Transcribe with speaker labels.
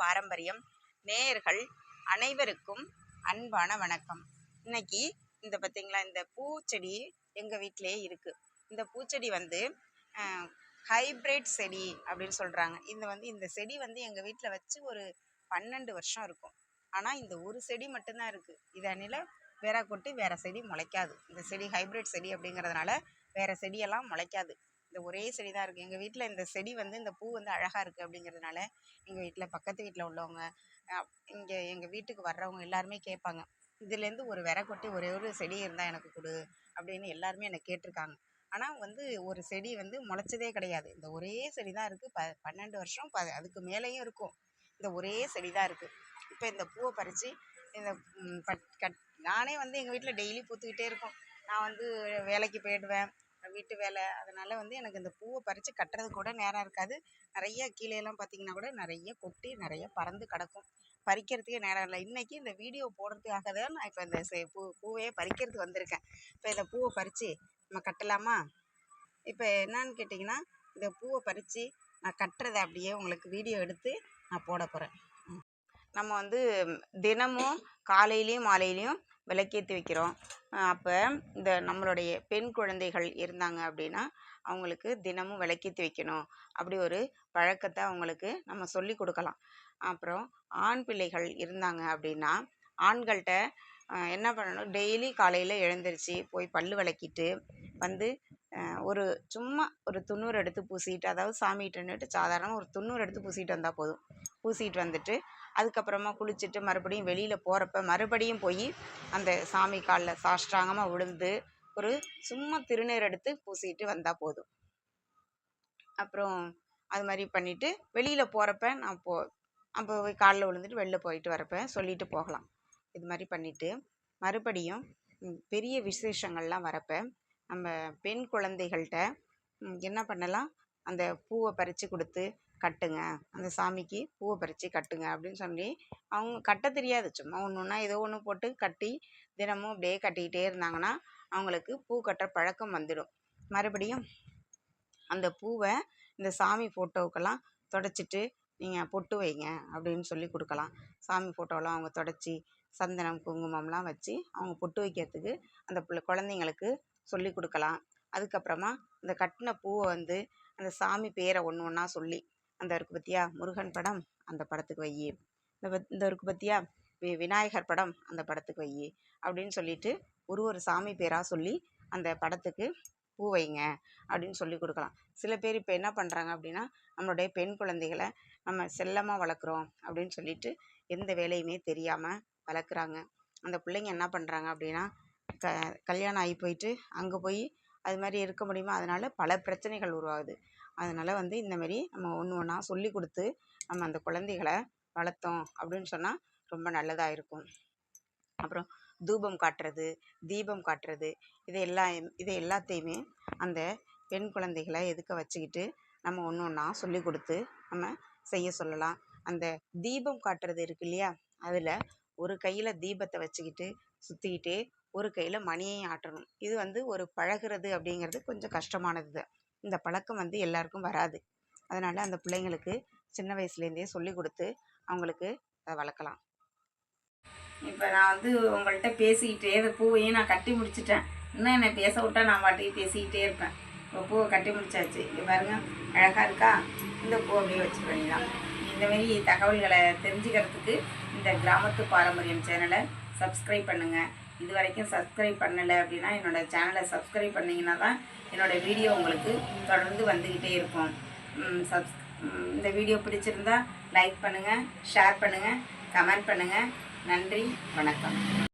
Speaker 1: பாரம்பரியம். நேயர்கள் அனைவருக்கும் அன்பான வணக்கம். இன்னைக்கு இந்த பார்த்தீங்களா இந்த பூச்செடி எங்கள் வீட்டிலேயே இருக்குது இந்த பூச்செடி வந்து ஹைப்ரிட் செடி அப்படின்னு சொல்கிறாங்க இந்த வந்து இந்த செடி வந்து எங்கள் வீட்டில் வச்சு ஒரு பன்னெண்டு வருஷம் இருக்கும். ஆனால் இந்த ஒரு செடி மட்டும்தான் இருக்குது இதனில் வேற கொட்டி வேற செடி முளைக்காது. இந்த செடி ஹைப்ரிட் செடி அப்படிங்கிறதுனால வேற செடியெல்லாம் முளைக்காது. இந்த ஒரே செடி தான் இருக்குது எங்கள் வீட்டில் இந்த செடி வந்து இந்த பூ வந்து அழகாக இருக்குது அப்படிங்கிறதுனால எங்கள் வீட்டில் பக்கத்து வீட்டில் உள்ளவங்க இங்கே எங்கள் வீட்டுக்கு வர்றவங்க எல்லாருமே கேட்பாங்க. இதுலேருந்து ஒரு விரை கொட்டி ஒரே ஒரு செடி இருந்தால் எனக்கு கொடு அப்படின்னு எல்லாருமே என்னை கேட்டிருக்காங்க. ஆனால் வந்து ஒரு செடி வந்து முளைச்சதே கிடையாது. இந்த ஒரே செடி தான் இருக்குது ப பன்னெண்டு வருஷம் ப அதுக்கு மேலேயும் இருக்கும். இந்த ஒரே செடி தான் இருக்குது இப்போ இந்த பூவை பறித்து இந்த பட் கட் நானே வந்து எங்கள் வீட்டில் டெய்லி பூத்துக்கிட்டே இருக்கும். நான் வந்து வேலைக்கு போயிடுவேன். வீட்டு வேலை. அதனால் வந்து எனக்கு இந்த பூவை பறித்து கட்டுறதுக்கு கூட நேரம் இருக்காது. நிறைய கீழேலாம் பார்த்தீங்கன்னா கூட நிறைய கொட்டி நிறைய பறந்து கிடக்கும். பறிக்கிறதுக்கே நேரம் இல்லை. இன்றைக்கி இந்த வீடியோ போடுறதுக்காக தான் நான் இப்போ இந்த செ பூ பூவையே பறிக்கிறதுக்கு வந்திருக்கேன். இப்போ இந்த பூவை பறித்து நம்ம கட்டலாமா? இப்போ என்னன்னு கேட்டிங்கன்னா இந்த பூவை பறித்து நான் கட்டுறதை அப்படியே உங்களுக்கு வீடியோ எடுத்து நான் போட போகிறேன் நம்ம வந்து தினமும் காலையிலையும் மாலையிலையும் விளக்கேற்றி வைக்கிறோம். அப்போ இந்த நம்மளுடைய பெண் குழந்தைகள் இருந்தாங்க அப்படின்னா அவங்களுக்கு தினமும் விளக்கேற்றி வைக்கணும். அப்படி ஒரு பழக்கத்தை அவங்களுக்கு நம்ம சொல்லி கொடுக்கலாம். அப்புறம் ஆண் பிள்ளைகள் இருந்தாங்க அப்படின்னா ஆண்கள்கிட்ட என்ன பண்ணணும்? டெய்லி காலையில் எழுந்திரிச்சு போய் பல் விளக்கிட்டு வந்து ஒரு சும்மா ஒரு துண்ணூறு எடுத்து பூசிட்டு அதாவது சாமிகிட்டன்னுட்டு சாதாரணமாக ஒரு துண்ணூறு எடுத்து பூசிட்டு வந்தால் போதும். பூசிட்டு வந்துட்டு அதுக்கப்புறமா குளிச்சுட்டு மறுபடியும் வெளியில் போகிறப்ப மறுபடியும் போய் அந்த சாமி காலில் சாஷ்டாங்கமாக விழுந்து ஒரு சும்மா திருநீர் எடுத்து பூசிட்டு வந்தால் போதும். அப்புறம் அது மாதிரி பண்ணிவிட்டு வெளியில் போகிறப்ப நான் போ அப்போ போய் காலில் விழுந்துட்டு வெளில போயிட்டு வரப்ப சொல்லிட்டு போகலாம். இது மாதிரி பண்ணிவிட்டு மறுபடியும் பெரிய விசேஷங்கள்லாம் வரப்போ நம்ம பெண் குழந்தைகள்கிட்ட என்ன பண்ணலாம்? அந்த பூவை பறித்து கொடுத்து கட்டுங்க. அந்த சாமிக்கு பூவை பறித்து கட்டுங்க அப்படின்னு சொல்லி அவங்க கட்ட தெரியாது. சும்மா ஒன்று ஒன்றா ஏதோ ஒன்று போட்டு கட்டி தினமும் அப்படியே கட்டிக்கிட்டே இருந்தாங்கன்னா அவங்களுக்கு பூ கட்டுற பழக்கம் வந்துடும். மறுபடியும் அந்த பூவை இந்த சாமி ஃபோட்டோவுக்கெல்லாம் தொடச்சிட்டு நீங்கள் பொட்டு வைங்க அப்படின்னு சொல்லி கொடுக்கலாம். சாமி ஃபோட்டோலாம் அவங்க தொடச்சி சந்தனம் குங்குமம்லாம் வச்சு அவங்க பொட்டு வைக்கிறதுக்கு அந்த பிள்ளை குழந்தைங்களுக்கு சொல்லி கொடுக்கலாம். அதுக்கப்புறமா இந்த கட்டின பூவை வந்து அந்த சாமி பேரை ஒன்று ஒன்றா சொல்லி அந்த இருக்குது பார்த்தியா முருகன் படம் அந்த படத்துக்கு வை இந்த இந்த இருக்குது பார்த்தியா வி விநாயகர் படம் அந்த படத்துக்கு வை அப்படின்னு சொல்லிட்டு ஒரு ஒரு சாமி பேராக சொல்லி அந்த படத்துக்கு பூ வைங்க அப்படின்னு சொல்லி கொடுக்கலாம். சில பேர் இப்போ என்ன பண்ணுறாங்க அப்படின்னா நம்மளுடைய பெண் குழந்தைகளை நம்ம செல்லமாக வளர்க்குறோம் அப்படின்னு சொல்லிட்டு எந்த வேலையுமே தெரியாமல் வளர்க்குறாங்க. அந்த பிள்ளைங்க என்ன பண்ணுறாங்க அப்படின்னா க கல்யாணம் ஆகி போயிட்டு அங்கே போய் அது மாதிரி இருக்க முடியுமா? அதனால் பல பிரச்சனைகள் உருவாகுது. அதனால் வந்து இந்தமாரி நம்ம ஒன்று ஒன்றா சொல்லி கொடுத்து நம்ம அந்த குழந்தைகளை வளர்த்தோம் அப்படின்னு சொன்னால் ரொம்ப நல்லதாக இருக்கும். அப்புறம் தூபம் காட்டுறது தீபம் காட்டுறது இதை எல்லாம் இதை எல்லாத்தையுமே அந்த பெண் குழந்தைகளை எதுக்க வச்சுக்கிட்டு நம்ம ஒன்று ஒன்றா சொல்லி கொடுத்து நம்ம செய்ய சொல்லலாம். அந்த தீபம் காட்டுறது இருக்கு இல்லையா? அதில் ஒரு கையில் தீபத்தை வச்சுக்கிட்டு சுற்றிக்கிட்டே ஒரு கையில் மணியையும் ஆட்டணும். இது வந்து ஒரு பழகிறது அப்படிங்கிறது கொஞ்சம் கஷ்டமானது தான் இந்த பழக்கம் வந்து எல்லாருக்கும் வராது. அதனால் அந்த பிள்ளைங்களுக்கு சின்ன வயசுலேருந்தே சொல்லி கொடுத்து அவங்களுக்கு அதை வளர்க்கலாம். இப்போ நான் வந்து உங்கள்கிட்ட பேசிக்கிட்டே இந்த பூவையும் நான் கட்டி முடிச்சிட்டேன். இன்னும் என்னை பேச விட்டா நான் பாட்டுக்கு பேசிக்கிட்டே இருப்பேன். இப்போ பூவை கட்டி முடிச்சாச்சு. இங்கே பாருங்கள் அழகாக இருக்கா? இந்த பூ அப்படியே வச்சு பண்ணிடலாம் இந்தமாரி தகவல்களை தெரிஞ்சுக்கிறதுக்கு இந்த கிராமத்து பாரம்பரியம் சேனலை சப்ஸ்கிரைப் பண்ணுங்கள் இது வரைக்கும் சப்ஸ்கிரைப் பண்ணலை அப்படின்னா என்னோடய சேனலை சப்ஸ்கிரைப் பண்ணிங்கன்னா தான் என்னோடய வீடியோ உங்களுக்கு தொடர்ந்து வந்துக்கிட்டே இருக்கும். சப்ஸ் இந்த வீடியோ பிடிச்சிருந்தா லைக் பண்ணுங்கள் ஷேர் பண்ணுங்கள் கமெண்ட் பண்ணுங்கள் நன்றி வணக்கம்.